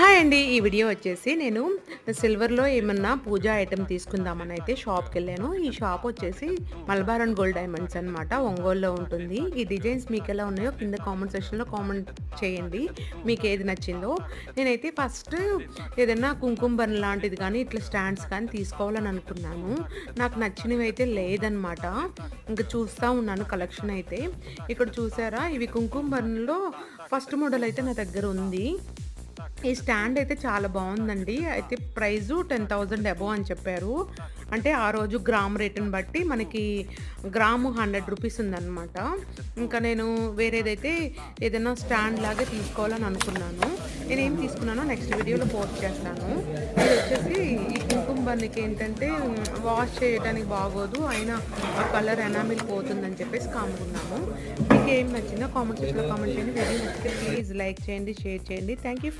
Hi అండి. ఈ video వచ్చేసి నేను సిల్వర్లో ఏమన్నా పూజా ఐటెం తీసుకుందామని అయితే షాప్కి వెళ్ళాను. ఈ షాప్ వచ్చేసి మలబార్ అండ్ గోల్డ్ డైమండ్స్ అనమాట ఒంగోలులో ఉంటుంది. ఈ డిజైన్స్ మీకు ఎలా ఉన్నాయో కింద కామెంట్ సెక్షన్లో కామెంట్ చేయండి. మీకు ఏది నచ్చిందో. నేనైతే ఫస్ట్ ఏదైనా కుంకుమ లాంటిది కానీ ఇట్లా స్టాండ్స్ కానీ తీసుకోవాలని అనుకున్నాను. నాకు నచ్చినవి అయితే లేదనమాట ఇంకా చూస్తూ ఉన్నాను కలెక్షన్ అయితే. ఇక్కడ చూసారా? ఇవి కుంకుమబన్లో ఫస్ట్ మోడల్ అయితే నా దగ్గర ఉంది. ఈ స్టాండ్ అయితే చాలా బాగుందండి. అయితే ప్రైజు టెన్ థౌజండ్ అబోవ్ అని చెప్పారు. అంటే ఆ రోజు గ్రామ్ రేటుని బట్టి మనకి గ్రాము హండ్రెడ్ రూపీస్ ఉందన్నమాట. ఇంకా నేను వేరేదైతే ఏదైనా స్టాండ్ లాగే తీసుకోవాలని అనుకున్నాను. నేను ఏం తీసుకున్నానో నెక్స్ట్ వీడియోలో పోస్ట్ చేస్తాను. ఇది వచ్చేసి ఈ కుంకుమ ఏంటంటే వాష్ చేయడానికి బాగోదు అయినా ఆ కలర్ ఎనామిల్ పోతుందని చెప్పేసి కాముకున్నాము మీకు ఏం నచ్చిందో కామెంట్ సెక్షన్లో కామెంట్ చేయండి. వీడియో నచ్చితే ప్లీజ్ లైక్ చేయండి షేర్ చేయండి. Thank you for